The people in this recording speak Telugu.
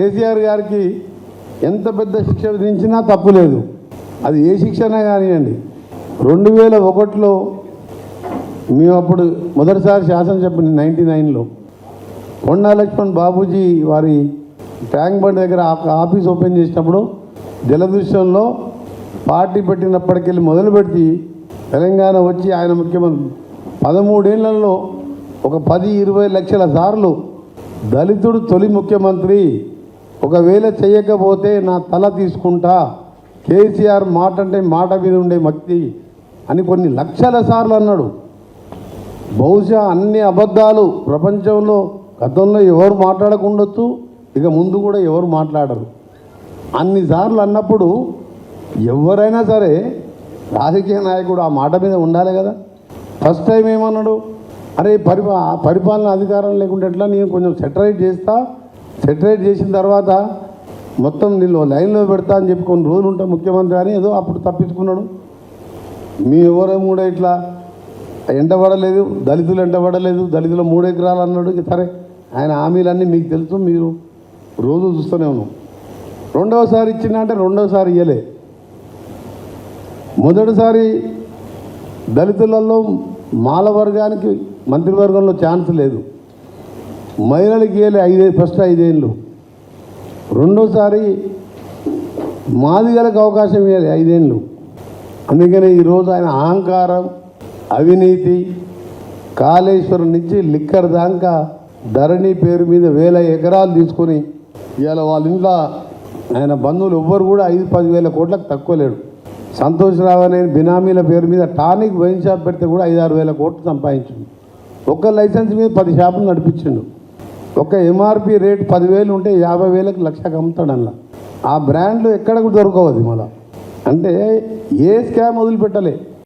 కేసీఆర్ గారికి ఎంత పెద్ద శిక్ష విధించినా తప్పు లేదు. అది ఏ శిక్షనే కానివ్వండి. రెండు వేల ఒకటిలో మేము అప్పుడు మొదటిసారి శాసనసభ నైంటీ నైన్లో కొండా లక్ష్మణ్ బాబూజీ వారి ట్యాంక్ బండ్ దగ్గర ఆఫీస్ ఓపెన్ చేసినప్పుడు జలదృశ్యంలో పార్టీ పెట్టినప్పటికెళ్ళి మొదలుపెట్టి తెలంగాణ వచ్చి ఆయన ముఖ్యమంత్రి పదమూడేళ్ళలో ఒక పది ఇరవై లక్షల సార్లు దళితుడు తొలి ముఖ్యమంత్రి ఒకవేళ చేయకపోతే నా తల తీసుకుంటా. కేసీఆర్ మాట అంటే మాట మీద ఉండే వ్యక్తి అని కొన్ని లక్షల సార్లు అన్నాడు. బహుశా అన్ని అబద్ధాలు ప్రపంచంలో గతంలో ఎవరు మాట్లాడకుండొచ్చు ఇక ముందు కూడా ఎవరు మాట్లాడరు. అన్నిసార్లు అన్నప్పుడు ఎవరైనా సరే రాజకీయ నాయకుడు ఆ మాట మీద ఉండాలి కదా. ఫస్ట్ టైం ఏమన్నాడు? అరే పరిపా పరిపాలన అధికారం లేకుండా ఎట్లా? నేను కొంచెం సెటరైట్ చేస్తా. సెటరేట్ చేసిన తర్వాత మొత్తం నిన్ను లైన్లో పెడతా అని చెప్పి కొన్ని రోజులు ఉంటా ముఖ్యమంత్రి అని ఏదో అప్పుడు తప్పించుకున్నాడు. మీ ఎవరో మూడో ఇట్లా ఎండబడలేదు దళితులు ఎండబడలేదు దళితులు మూడు ఎకరాలు అన్నాడు. ఇక సరే ఆయన హామీలన్నీ మీకు తెలుసు మీరు రోజు చూస్తూనే ఉన్నాం. రెండవసారి ఇచ్చిందంటే అంటే రెండవసారి ఇయ్యలే. మొదటిసారి దళితులలో మాల వర్గానికి మంత్రివర్గంలో ఛాన్స్ లేదు. మహిళలకి వెళ్ళి ఐదే ఫస్ట్ ఐదేళ్ళు. రెండోసారి మాదిగలకు అవకాశం ఇవ్వాలి ఐదేళ్ళు. అందుకనే ఈరోజు ఆయన అహంకారం అవినీతి కాళేశ్వరం నుంచి లిక్కర్ దాకా ధరణి పేరు మీద వేల ఎకరాలు తీసుకొని ఇవాళ వాళ్ళ ఇంట్లో ఆయన బంధువులు ఎవ్వరు కూడా ఐదు పదివేల కోట్లకు తక్కువ లేడు సంతోష్ రావు అనే బినామీల పేరు మీద టానిక్ వైన్ షాప్ పెడితే కూడా ఐదు ఆరు వేల కోట్లు సంపాదించింది ఒక్క లైసెన్స్ మీద పది షాపులు నడిపించిండు. ఒక ఎంఆర్పి రేట్ పదివేలు ఉంటే యాభై వేలకు లక్షకు అమ్ముతాడు అందులో ఆ బ్రాండ్లు ఎక్కడ కూడా మళ్ళా. అంటే ఏ స్కామ్ వదిలిపెట్టలే.